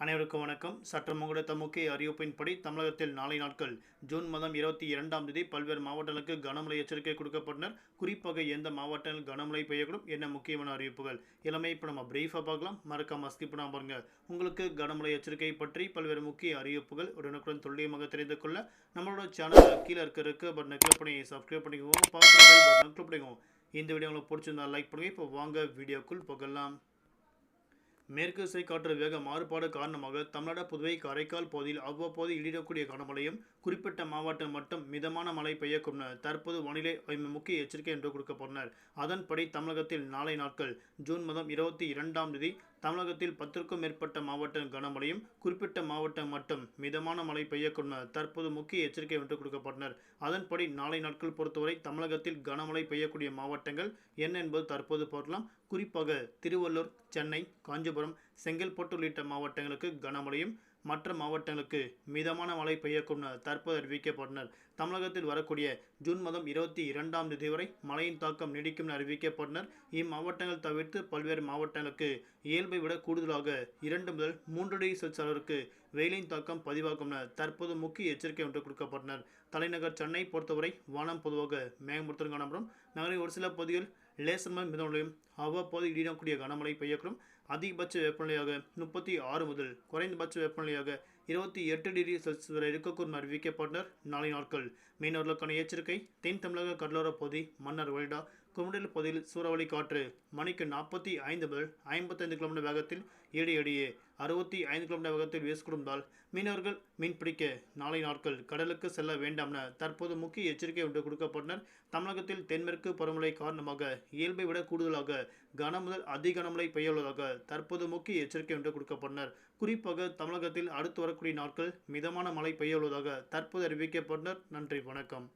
அனைவருக்கும் வணக்கம். சற்றம் கிடைத்த முக்கிய அறிவிப்பின்படி தமிழகத்தில் நாளை நாட்கள் ஜூன் மாதம் இருபத்தி இரண்டாம் தேதி பல்வேறு மாவட்டங்களுக்கு கனமழை எச்சரிக்கை கொடுக்கப்பட்டனர். குறிப்பாக எந்த மாவட்டங்கள் கனமழை பெய்யக்கூடும் என்ன முக்கியமான அறிவிப்புகள் எல்லாமே இப்போ நம்ம பிரீஃபாக பார்க்கலாம். மறக்காம ஸ்கிப் நான் பாருங்க. உங்களுக்கு கனமழை எச்சரிக்கை பற்றி பல்வேறு முக்கிய அறிவிப்புகள் உடனுக்குடன் துல்லியமாக தெரிந்து கொள்ள நம்மளோட சேனல் கீழே இருக்க இருக்க பட்டனை கிளிக் பண்ணி சப்ஸ்கிரைப் பண்ணிக்கோங்க. பார்க்குற பட்டனை கிளிக் பண்ணிக்கோங்க. இந்த வீடியோ உங்களுக்கு பிடிச்சிருந்தா லைக் பண்ணுங்க. இப்போ வாங்க வீடியோக்குள் போகலாம். மேற்கு திசை காற்று வேக மாறுபாடு காரணமாக தமிழ்நாடு புதுவை காரைக்கால் பகுதியில் அவ்வப்போது இடிடக்கூடிய கனமழையும் குறிப்பிட்ட மாவட்டம் மட்டும் மிதமான மழை பெய்யக்கும் தற்போது வானிலை ஆய்வு முக்கிய எச்சரிக்கை என்று கொடுக்கப்பட்டனர் அதன்படி தமிழகத்தில் நாளை நாட்கள் ஜூன் மாதம் இருபத்தி இரண்டாம் தேதி தமிழகத்தில் பத்திற்கும் மேற்பட்ட மாவட்டம் கனமழையும் குறிப்பிட்ட மாவட்டம் மட்டும் மிதமான மழை பெய்யக்கூடும் தற்போது முக்கிய எச்சரிக்கை என்று கொடுக்கப்பட்டனர். அதன்படி நாளை நாட்கள் பொறுத்தவரை தமிழகத்தில் கனமழை பெய்யக்கூடிய மாவட்டங்கள் என்ன என்பது தற்போது பார்க்கலாம். குறிப்பாக திருவள்ளூர் சென்னை காஞ்சிபுரம் செங்கல்பட்டு உள்ளிட்ட மாவட்டங்களுக்கு கனமழையும் மற்ற மாவட்டங்களுக்கு மிதமான மழை பெய்யக்கும் என தற்போது அறிவிக்கப்பட்டனர். தமிழகத்தில் வரக்கூடிய ஜூன் மாதம் இருபத்தி இரண்டாம் தேதி வரை மழையின் தாக்கம் நீடிக்கும் என அறிவிக்கப்பட்டனர். இம்மாவட்டங்கள் தவிர்த்து பல்வேறு மாவட்டங்களுக்கு இயல்பை விட கூடுதலாக இரண்டு முதல் மூன்று டிகிரி செல்சியஸ் அளவிற்கு வெயிலின் தாக்கம் பதிவாகும் என தற்போது முக்கிய எச்சரிக்கை ஒன்று கொடுக்கப்பட்டனர். தலைநகர் சென்னை பொறுத்தவரை வானம் பொதுவாக மேகமூர்த்தம் காணப்படும். நகரின் ஒரு சில பகுதிகள் லேசர்மன் மிதமலையும் அவ்வப்போது இடிடக்கூடிய கனமழை பெய்யக்கூடும். அதிகபட்ச வெப்பநிலையாக முப்பத்தி ஆறு முதல் குறைந்தபட்ச வெப்பநிலையாக இருபத்தி எட்டு டிகிரி செல்சியஸ் வரை இருக்கக்கூடும் அறிவிக்கப்பட்டனர். நாளை நாட்கள் மீனவர்களுக்கான எச்சரிக்கை. தென் தமிழக கடலோர பகுதி மன்னர் வழிடா குமரில் பகுதியில் சூறாவளி காற்று மணிக்கு நாற்பத்தி ஐந்து முதல் ஐம்பத்தைந்து கிலோமீட்டர் வேகத்தில் ஏடி அறுபத்தி ஐந்து கிலோமீட்டர் வேகத்தில் வீசுகிறதால் மீனவர்கள் மீன்பிடிக்க நாளை நாட்கள் கடலுக்கு செல்ல வேண்டாம் என தற்போது முக்கிய எச்சரிக்கை ஒன்று கொடுக்கப்பட்டனர். தமிழகத்தில் தென்மேற்கு பருவமழை காரணமாக இயல்பை விட கூடுதலாக கன முதல் அதி கனமழை பெய்யுள்ளதாக தற்போது முக்கிய எச்சரிக்கை ஒன்று கொடுக்கப்பட்டனர். குறிப்பாக தமிழகத்தில் அடுத்து வரக்கூடிய நாட்கள் மிதமான மழை பெய்ய உள்ளதாக தற்போது அறிவிக்கப்பட்டனர். நன்றி வணக்கம்.